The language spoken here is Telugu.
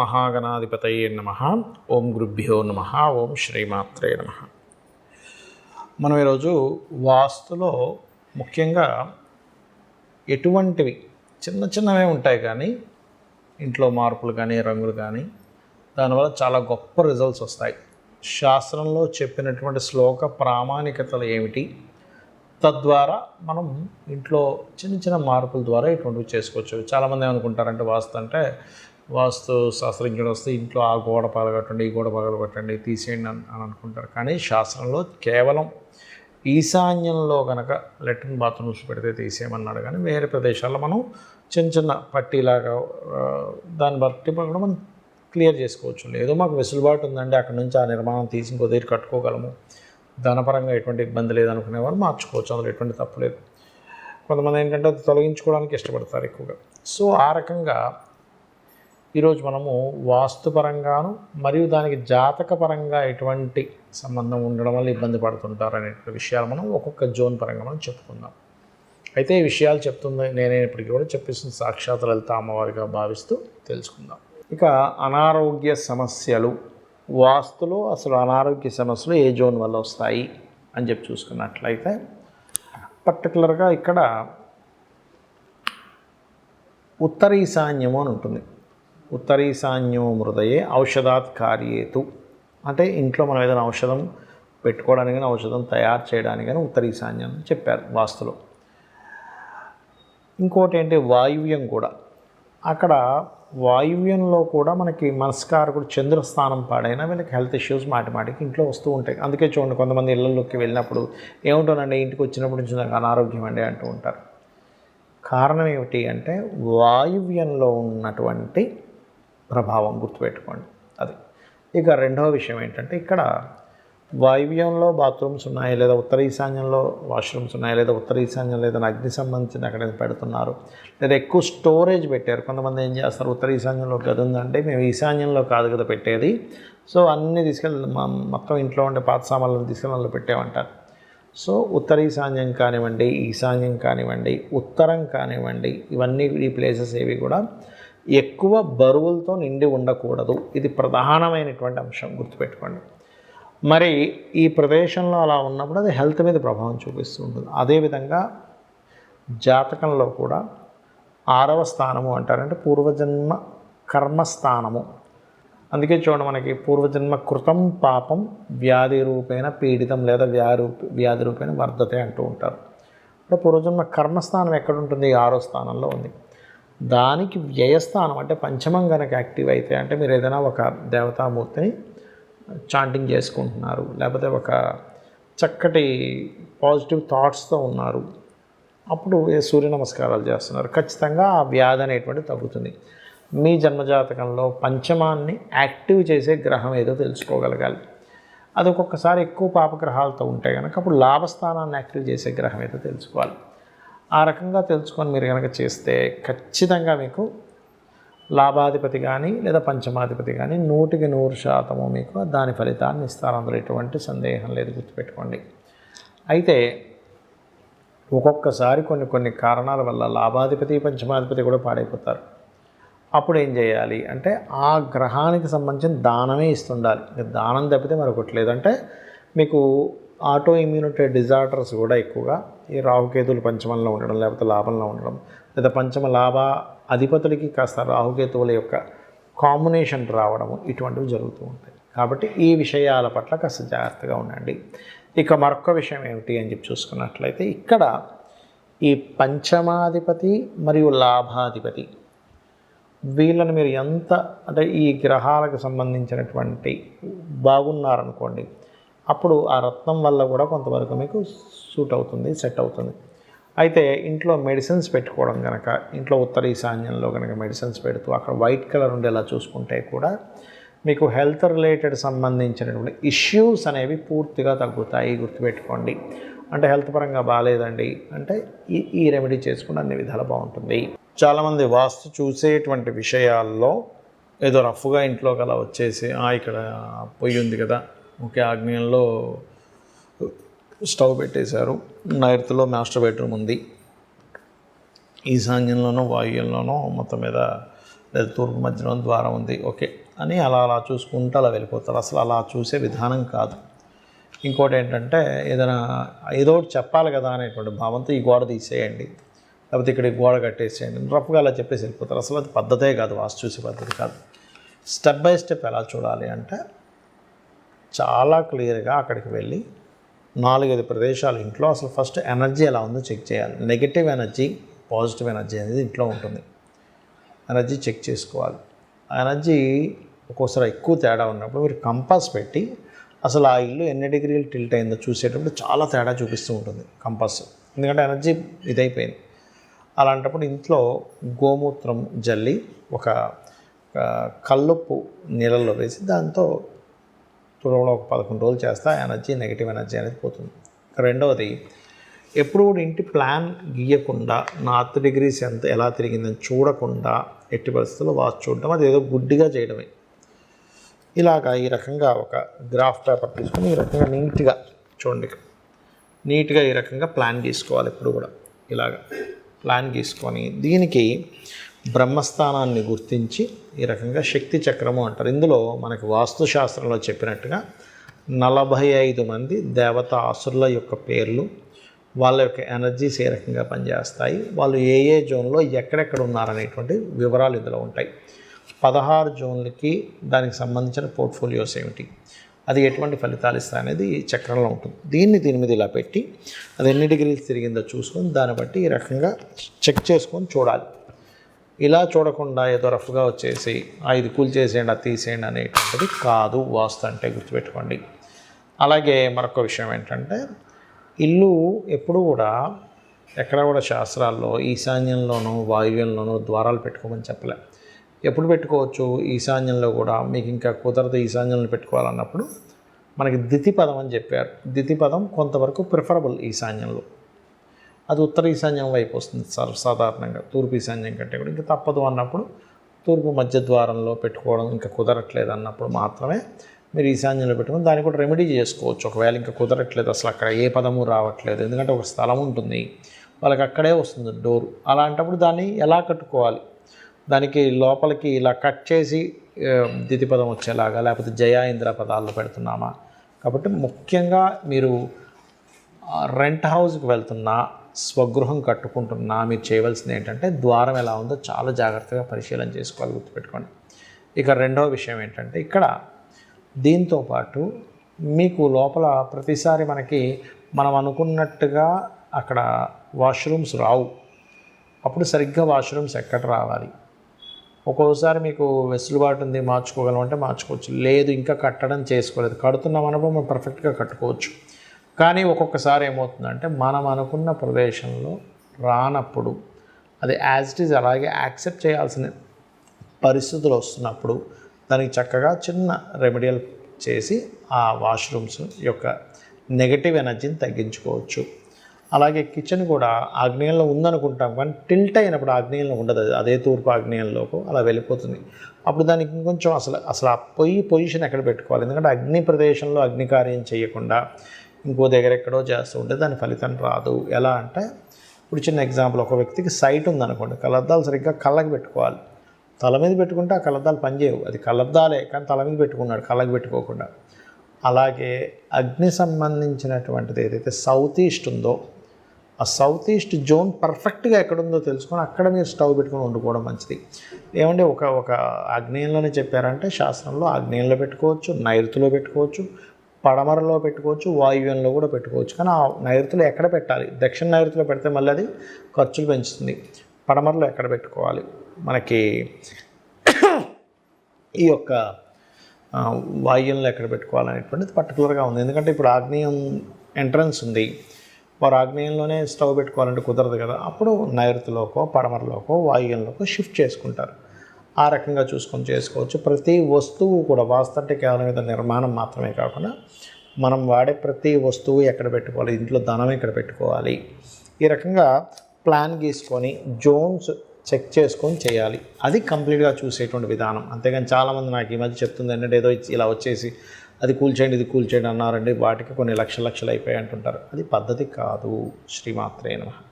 మహాగణాధిపతయే నమ. ఓం గురుభ్యో నమ. ఓం శ్రీమాత్రే నమ. మనం ఈరోజు వాస్తులో ముఖ్యంగా ఎటువంటివి చిన్న చిన్నవే ఉంటాయి కానీ ఇంట్లో మార్పులు కానీ రంగులు కానీ దానివల్ల చాలా గొప్ప రిజల్ట్స్ వస్తాయి. శాస్త్రంలో చెప్పినటువంటి శ్లోక ప్రామాణికతలు ఏమిటి? తద్వారా మనం ఇంట్లో చిన్న చిన్న మార్పుల ద్వారా ఇటువంటివి చేసుకోవచ్చు. చాలామంది ఏమనుకుంటారంటే వాస్తు అంటే వాస్తు శాస్త్రజ్ఞుడు వస్తే ఇంట్లో ఆ గోడ పగలగొట్టండి ఈ గోడ పగలగొట్టండి తీసేయండి అని అని అనుకుంటారు. కానీ శాస్త్రంలో కేవలం ఈశాన్యంలో కనుక లెట్రిన్ బాత్రూమ్స్ పెడితే తీసేయమన్నాడు. కానీ వేరే ప్రదేశాల్లో మనం చిన్న చిన్న పట్టీలాగా దాన్ని బట్టి కూడా మనం క్లియర్ చేసుకోవచ్చు. లేదు మాకు వెసులుబాటు ఉందండి అక్కడ నుంచి ఆ నిర్మాణం తీసి ఇంకో దగ్గర కట్టుకోగలము. ధనపరంగా ఎటువంటి ఇబ్బంది లేదనుకునే వాళ్ళు మార్చుకోవచ్చు అందులో ఎటువంటి తప్పు లేదు. కొంతమంది ఏంటంటే అది తొలగించుకోవడానికి ఇష్టపడతారు ఎక్కువగా. సో ఆ రకంగా ఈరోజు మనము వాస్తుపరంగాను మరియు దానికి జాతకపరంగా ఎటువంటి సంబంధం ఉండడం వల్ల ఇబ్బంది పడుతుంటారు అనే విషయాలు మనం ఒక్కొక్క జోన్ పరంగా మనం చెప్పుకుందాం. అయితే ఈ విషయాలు చెప్తుంది నేనే ఇప్పటికీ కూడా చెప్పేసిన సాక్షాత్ లలిత అమ్మవారిగా భావిస్తూ తెలుసుకుందాం. ఇక అనారోగ్య సమస్యలు వాస్తులో అసలు అనారోగ్య సమస్యలు ఏ జోన్ వల్ల వస్తాయి అని చెప్పి చూసుకున్నట్లయితే పర్టికులర్గా ఇక్కడ ఉత్తర ఈశాన్యము అని ఉంటుంది. ఉత్తరీశాన్యము మృదయే ఔషధాత్ కార్యేతు. అంటే ఇంట్లో మనం ఏదైనా ఔషధం పెట్టుకోవడానికి కానీ ఔషధం తయారు చేయడానికి కానీ ఉత్తరీశాన్యం చెప్పారు వాస్తులో. ఇంకోటి ఏంటి వాయువ్యం కూడా. అక్కడ వాయువ్యంలో కూడా మనకి మనస్కారకుడు చంద్రస్థానం పాడైనా వీళ్ళకి హెల్త్ ఇష్యూస్ మాటిమాటికి ఇంట్లో వస్తూ ఉంటాయి. అందుకే చూడండి కొంతమంది ఇళ్ళల్లోకి వెళ్ళినప్పుడు ఏముంటానండి? ఇంటికి వచ్చినప్పటి నుంచి నాకు అనారోగ్యం అండి అంటూ ఉంటారు. కారణం ఏమిటి అంటే వాయువ్యంలో ఉన్నటువంటి ప్రభావం గుర్తుపెట్టుకోండి. అది. ఇక రెండవ విషయం ఏంటంటే ఇక్కడ వాయువ్యంలో బాత్రూమ్స్ ఉన్నాయి లేదా ఉత్తర ఈశాన్యంలో వాష్రూమ్స్ ఉన్నాయి లేదా ఉత్తర ఈశాన్యం లేదా అగ్ని సంబంధించిన అక్కడ పెడుతున్నారు లేదా ఎక్కువ స్టోరేజ్ పెట్టారు కొంతమంది ఏం చేస్తారు ఉత్తర ఈశాన్యంలో గది ఉందంటే మేము ఈశాన్యంలో కాదు కదా పెట్టేది సో అన్నీ తీసుకెళ్ళి మా మొత్తం ఇంట్లో ఉండే పాత సామాన్లను తీసుకెళ్ళి అందులో పెట్టామంటారు సో ఉత్తర ఈశాన్యం కానివ్వండి ఈశాన్యం కానివ్వండి ఉత్తరం కానివ్వండి ఇవన్నీ ఈ ప్లేసెస్ ఏవి కూడా ఎక్కువ బరువులతో నిండి ఉండకూడదు. ఇది ప్రధానమైనటువంటి అంశం గుర్తుపెట్టుకోండి. మరి ఈ ప్రదేశంలో అలా ఉన్నప్పుడు అది హెల్త్ మీద ప్రభావం చూపిస్తూ ఉంటుంది. అదేవిధంగా జాతకంలో కూడా ఆరవ స్థానము అంటారంటే పూర్వజన్మ కర్మస్థానము. అందుకే చూడండి మనకి పూర్వజన్మ కృతం పాపం వ్యాధి రూపేణ పీడితం లేదా వ్యాధి వ్యాధి రూపేణ వర్ధతే అంటూ ఉంటారు. అంటే పూర్వజన్మ కర్మస్థానం ఎక్కడ ఉంటుంది? ఆరో స్థానంలో ఉంది. దానికి వ్యయస్థానం అంటే పంచమం కనుక యాక్టివ్ అయితే అంటే మీరు ఏదైనా ఒక దేవతామూర్తిని చాంటింగ్ చేసుకుంటున్నారు లేకపోతే ఒక చక్కటి పాజిటివ్ థాట్స్తో ఉన్నారు అప్పుడు సూర్య నమస్కారాలు చేస్తున్నారు. ఖచ్చితంగా ఆ వ్యాధి అనేటువంటి తగ్గుతుంది. మీ జన్మజాతకంలో పంచమాన్ని యాక్టివ్ చేసే గ్రహం ఏదో తెలుసుకోగలగాలి. అది ఒక్కొక్కసారి ఎక్కువ పాపగ్రహాలతో ఉంటే కనుక అప్పుడు లాభస్థానాన్ని యాక్టివ్ చేసే గ్రహం ఏదో తెలుసుకోవాలి. ఆ రకంగా తెలుసుకొని మీరు కనుక చేస్తే ఖచ్చితంగా మీకు లాభాధిపతి కానీ లేదా పంచమాధిపతి కానీ నూటికి నూరు శాతము మీకు దాని ఫలితాన్ని ఇస్తారు. అందులో ఎటువంటి సందేహం లేదు. గుర్తుపెట్టుకోండి. అయితే ఒక్కొక్కసారి కొన్ని కొన్ని కారణాల వల్ల లాభాధిపతి పంచమాధిపతి కూడా పాడైపోతారు. అప్పుడు ఏం చేయాలి అంటే ఆ గ్రహానికి సంబంధించిన దానమే ఇస్తుండాలి. దానం తప్పితే మరొకటి లేదంటే మీకు ఆటో ఇమ్యూనిటీ డిజార్డర్స్ కూడా ఎక్కువగా ఈ రాహుకేతులు పంచమంలో ఉండడం లేకపోతే లాభంలో ఉండడం లేదా పంచమ లాభ అధిపతులకి కాస్త రాహుకేతువుల యొక్క కాంబినేషన్ రావడము ఇటువంటివి జరుగుతూ ఉంటాయి. కాబట్టి ఈ విషయాల పట్ల కాస్త జాగ్రత్తగా ఉండండి. ఇక మరొక విషయం ఏమిటి అని చెప్పి చూసుకున్నట్లయితే ఇక్కడ ఈ పంచమాధిపతి మరియు లాభాధిపతి వీళ్ళని మీరు ఎంత అంటే ఈ గ్రహాలకు సంబంధించినటువంటి బాగున్నారనుకోండి అప్పుడు ఆ రత్నం వల్ల కూడా కొంతవరకు మీకు సూట్ అవుతుంది సెట్ అవుతుంది. అయితే ఇంట్లో మెడిసిన్స్ పెట్టుకోవడం కనుక ఇంట్లో ఉత్తర ఈశాన్యంలో కనుక మెడిసిన్స్ పెడుతూ అక్కడ వైట్ కలర్ ఉండేలా చూసుకుంటే కూడా మీకు హెల్త్ రిలేటెడ్ సంబంధించినటువంటి ఇష్యూస్ అనేవి పూర్తిగా తగ్గుతాయి గుర్తుపెట్టుకోండి. అంటే హెల్త్ పరంగా బాగాలేదండి. అంటే ఈ ఈ రెమెడీ చేసుకుంటే అన్ని విధాలు బాగుంటుంది. చాలామంది వాస్తు చూసేటువంటి విషయాల్లో ఏదో రఫ్గా ఇంట్లోకి అలా వచ్చేసి ఇక్కడ పొయ్యి ఉంది కదా ఒకే ఆగ్నేయంలో స్టవ్ పెట్టేశారు. నైరుతిలో మాస్టర్ బెడ్రూమ్ ఉంది. ఈశాన్యంలోనో వాయువ్యంలోనో మొత్తం మీద లేదా తూర్పు మధ్యలో ద్వారం ఉంది. ఓకే. అని అలా అలా చూసుకుంటూ అలా వెళ్ళిపోతారు. అసలు అలా చూసే విధానం కాదు. ఇంకోటి ఏంటంటే ఏదైనా ఏదో ఒకటి చెప్పాలి కదా అనేటువంటి భావంతో ఈ గోడ తీసేయండి. లేకపోతే ఇక్కడ గోడ కట్టేసేయండి. రఫ్గా అలా చెప్పేసి వెళ్ళిపోతారు. అసలు అది పద్ధతే కాదు. వాస్తు చూసే పద్ధతి కాదు. స్టెప్ బై స్టెప్ ఎలా చూడాలి అంటే చాలా క్లియర్గా అక్కడికి వెళ్ళి నాలుగైదు ప్రదేశాలు ఇంట్లో అసలు ఫస్ట్ ఎనర్జీ ఎలా ఉందో చెక్ చేయాలి. నెగిటివ్ ఎనర్జీ పాజిటివ్ ఎనర్జీ అనేది ఇంట్లో ఉంటుంది. ఎనర్జీ చెక్ చేసుకోవాలి. ఆ ఎనర్జీ ఒక్కోసారి ఎక్కువ తేడా ఉన్నప్పుడు మీరు కంపాస్ పెట్టి అసలు ఆ ఇల్లు ఎన్ని డిగ్రీలు టిల్ట్ అయిందో చూసేటప్పుడు చాలా తేడా చూపిస్తూ ఉంటుంది కంపాస్. ఎందుకంటే ఎనర్జీ ఇదైపోయింది. అలాంటప్పుడు ఇంట్లో గోమూత్రం జల్లి ఒక కల్లుప్పు నీళ్ళల్లో వేసి దాంతో తుడవడం ఒక పదకొండు రోజులు చేస్తే ఎనర్జీ నెగిటివ్ ఎనర్జీ అనేది పోతుంది. రెండవది ఎప్పుడు కూడా ఇంటి ప్లాన్ గీయకుండా నార్త్ డిగ్రీస్ ఎంత ఎలా తిరిగిందని చూడకుండా ఎట్టి పరిస్థితుల్లో వాచ్ చూడడం అది ఏదో గుడ్డిగా చేయడమే. ఇలాగా ఈ రకంగా ఒక గ్రాఫ్ పేపర్ తీసుకొని ఈ రకంగా నీట్గా చూడండి. నీట్గా ఈ రకంగా ప్లాన్ గీసుకోవాలి ఎప్పుడు కూడా. ఇలాగ ప్లాన్ గీసుకొని దీనికి బ్రహ్మస్థానాన్ని గుర్తించి ఈ రకంగా శక్తి చక్రము అంటారు. ఇందులో మనకి వాస్తుశాస్త్రంలో చెప్పినట్టుగా నలభై ఐదు మంది దేవత ఆసురుల యొక్క పేర్లు వాళ్ళ యొక్క ఎనర్జీస్ ఏ రకంగా పనిచేస్తాయి వాళ్ళు ఏ ఏ జోన్లో ఎక్కడెక్కడ ఉన్నారనేటువంటి వివరాలు ఇందులో ఉంటాయి. పదహారు జోన్లకి దానికి సంబంధించిన పోర్ట్ఫోలియోస్ ఏమిటి అది ఎటువంటి ఫలితాలు ఇస్తాయి అనేది ఈ చక్రంలో ఉంటుంది. దీన్ని దీని మీద ఇలా పెట్టి అది ఎన్ని డిగ్రీలు తిరిగిందో చూసుకొని దాన్ని బట్టి ఈ రకంగా చెక్ చేసుకొని చూడాలి. ఇలా చూడకుండా ఏదో రఫ్గా వచ్చేసి "ఆ, ఇది కూల్ చేసేయండి అది తీసేయండి అనేటువంటిది కాదు వాస్తు అంటే గుర్తుపెట్టుకోండి. అలాగే మరొక విషయం ఏంటంటే ఇల్లు ఎప్పుడు కూడా ఎక్కడ కూడా శాస్త్రాల్లో ఈశాన్యంలోనూ వాయువ్యంలోనూ ద్వారాలు పెట్టుకోమని చెప్పలే. ఎప్పుడు పెట్టుకోవచ్చు? ఈశాన్యంలో కూడా. మీకు ఇంకా కుదరదు ఈశాన్యంలో పెట్టుకోవాలన్నప్పుడు మనకి దితి పదం అని చెప్పారు. దితి పదం కొంతవరకు ప్రిఫరబుల్ ఈశాన్యంలో. అది ఉత్తర ఈశాన్యం వైపు వస్తుంది సర్వసాధారణంగా తూర్పు ఈశాన్యం కంటే కూడా ఇంకా తప్పదు అన్నప్పుడు తూర్పు మధ్య ద్వారంలో పెట్టుకోవడం ఇంకా కుదరట్లేదు అన్నప్పుడు మాత్రమే మీరు ఈశాన్యంలో పెట్టుకుని దాన్ని కూడా రెమెడీ చేసుకోవచ్చు. ఒకవేళ ఇంకా కుదరట్లేదు అసలు అక్కడ ఏ పదము రావట్లేదు. ఎందుకంటే ఒక స్థలం ఉంటుంది వాళ్ళకి అక్కడే వస్తుంది డోరు. అలాంటప్పుడు దాన్ని ఎలా కట్టుకోవాలి? దానికి లోపలికి ఇలా కట్ చేసి దితిపదం దితి పదం వచ్చేలాగా లేకపోతే జయా ఇంద్ర పదాల్లో పెడుతున్నామా? కాబట్టి ముఖ్యంగా మీరు రెంట్ హౌస్కి వెళ్తున్నా స్వగృహం కట్టుకుంటున్నా మీరు చేయవలసింది ఏంటంటే ద్వారం ఎలా ఉందో చాలా జాగ్రత్తగా పరిశీలన చేసుకోవాలి గుర్తుపెట్టుకోండి. ఇక రెండవ విషయం ఏంటంటే ఇక్కడ దీంతో పాటు మీకు లోపల ప్రతిసారి మనకి మనం అనుకున్నట్టుగా అక్కడ వాష్రూమ్స్ రావు. అప్పుడు సరిగ్గా వాష్రూమ్స్ ఎక్కడ రావాలి? ఒక్కోసారి మీకు వెసులుబాటు ఉంది మార్చుకోగలం అంటే మార్చుకోవచ్చు. లేదు ఇంకా కట్టడం చేసుకోలేదు. కడుతున్నాం అనుభవం మనం పర్ఫెక్ట్గా కట్టుకోవచ్చు. కానీ ఒక్కొక్కసారి ఏమవుతుందంటే మనం అనుకున్న ప్రదేశంలో రానప్పుడు అది యాజ్ ఇట్ ఈజ్ అలాగే యాక్సెప్ట్ చేయాల్సిన పరిస్థితులు వస్తున్నప్పుడు దానికి చక్కగా చిన్న రెమెడియల్ చేసి ఆ వాష్రూమ్స్ యొక్క నెగటివ్ ఎనర్జీని తగ్గించుకోవచ్చు. అలాగే కిచెన్ కూడా ఆగ్నేయంలో ఉందనుకుంటాం కానీ టిల్ట్ అయినప్పుడు ఆగ్నేయంలో ఉండదు. అదే తూర్పు ఆగ్నేయంలోకి అలా వెళ్ళిపోతుంది. అప్పుడు దానికి ఇంకొంచెం అసలు అసలు ఆ పొయ్యి పొజిషన్ ఎక్కడ పెట్టుకోవాలి? ఎందుకంటే అగ్ని ప్రదేశంలో అగ్ని కార్యం చేయకుండా ఇంకో దగ్గర ఎక్కడో చేస్తూ ఉంటే దాని ఫలితం రాదు. ఎలా అంటే ఇప్పుడు చిన్న ఎగ్జాంపుల్ ఒక వ్యక్తికి సైట్ ఉందనుకోండి కలద్దాలు సరిగ్గా కళ్ళకి పెట్టుకోవాలి. తల మీద పెట్టుకుంటే ఆ కలద్దాలు పనిచేయవు అది కలద్దాలే కానీ తల మీద పెట్టుకున్నాడు కళ్ళకి పెట్టుకోకుండా. అలాగే అగ్ని సంబంధించినటువంటిది ఏదైతే సౌత్ ఈస్ట్ ఉందో ఆ సౌత్ ఈస్ట్ జోన్ పర్ఫెక్ట్గా ఎక్కడుందో తెలుసుకొని అక్కడ మీరు స్టవ్ పెట్టుకొని వండుకోవడం మంచిది. ఏమంటే ఒక ఒక ఆగ్నేయంలోనే చెప్పారంటే శాస్త్రంలో ఆగ్నేయంలో పెట్టుకోవచ్చు నైరుతిలో పెట్టుకోవచ్చు పడమరలో పెట్టుకోవచ్చు వాయువ్యంలో కూడా పెట్టుకోవచ్చు. కానీ ఆ నైరుతిలో ఎక్కడ పెట్టాలి? దక్షిణ నైరుతిలో పెడితే మళ్ళీ అది ఖర్చులు పెంచుతుంది. పడమరలో ఎక్కడ పెట్టుకోవాలి? మనకి ఈ యొక్క వాయువ్యంలో ఎక్కడ పెట్టుకోవాలనేటువంటిది పర్టికులర్గా ఉంది. ఎందుకంటే ఇప్పుడు ఆగ్నేయం ఎంట్రన్స్ ఉంది. వారు ఆగ్నేయంలోనే స్టవ్ పెట్టుకోవాలంటే కుదరదు కదా. అప్పుడు నైరుతిలోకో పడమరలోకో వాయువ్యంలోకో షిఫ్ట్ చేసుకుంటారు. ఆ రకంగా చూసుకొని చేసుకోవచ్చు. ప్రతి వస్తువు కూడా వాస్తు అంటే కేవలం ఏదో నిర్మాణం మాత్రమే కాకుండా మనం వాడే ప్రతి వస్తువు ఎక్కడ పెట్టుకోవాలి ఇంట్లో ధనం ఎక్కడ పెట్టుకోవాలి ఈ రకంగా ప్లాన్ గీసుకొని జోన్స్ చెక్ చేసుకొని చేయాలి. అది కంప్లీట్గా చూసేటువంటి విధానం. అంతేగాని చాలామంది నాకు ఈ మధ్య చెప్తుంది ఏంటంటే ఏదో ఇలా వచ్చేసి అది కూల్చేయండి ఇది కూల్చేయండి అన్నారండి వాటికి కొన్ని లక్ష లక్షలు అయిపోయాయి అంటుంటారు. అది పద్ధతి కాదు. శ్రీమాత్రే నమః.